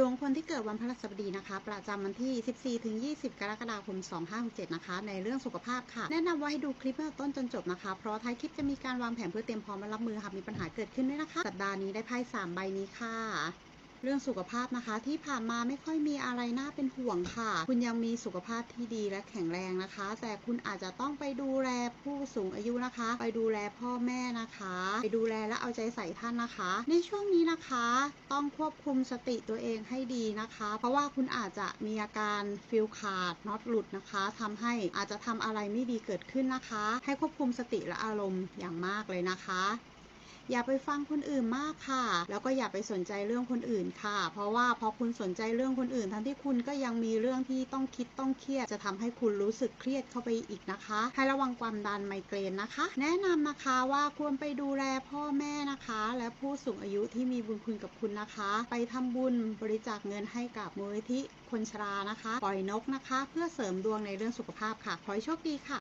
ดวงคนที่เกิดวันพฤหัสบดีนะคะ ประจำวันที่ 14 ถึง 20 กรกฎาคม 2567 นะคะ ในเรื่องสุขภาพค่ะ แนะนำว่าให้ดูคลิปตั้งต่ต้นจนจบนะคะ เพราะท้ายคลิปจะมีการวางแผนเพื่อเตรียมพร้อมรับมือหากมีปัญหาเกิดขึ้นด้วยนะคะ สัปดาห์นี้ได้ไพ่3ใบนี้ค่ะเรื่องสุขภาพนะคะที่ผ่านมาไม่ค่อยมีอะไรน่าเป็นห่วงค่ะ คุณยังมีสุขภาพที่ดีและแข็งแรงนะคะ แต่คุณอาจจะต้องไปดูแล ผู้สูงอายุนะคะ ไปดูแลพ่อแม่นะคะ ไปดูแลและเอาใจใส่ท่านนะคะ ในช่วงนี้นะคะ ต้องควบคุมสติตัวเองให้ดีนะคะ เพราะว่าคุณอาจจะมีอาการฟิลขาดน็อตหลุดนะคะทำให้อาจจะทำอะไรไม่ดีเกิดขึ้นนะคะ ให้ควบคุมสติและอารมณ์อย่างมากเลยนะคะ อย่าไปฟังคนอื่นมากค่ะ แล้วก็อย่าไปสนใจเรื่องคนอื่นค่ะ เพราะว่าพอคุณสนใจเรื่องคนอื่น ทั้งที่คุณก็ยังมีเรื่องที่ต้องคิดต้องเครียด จะทำให้คุณรู้สึกเครียดเข้าไปอีกนะคะ ให้ระวังความดันไมเกรนนะคะ แนะนำนะคะว่าควรไปดูแลพ่อแม่นะคะ และผู้สูงอายุที่มีบุญคุณกับคุณนะคะ ไปทำบุญบริจาคเงินให้กับมูลนิธิคนชรานะคะ ปล่อยนกนะคะ เพื่อเสริมดวงในเรื่องสุขภาพค่ะ ขอให้โชคดีค่ะ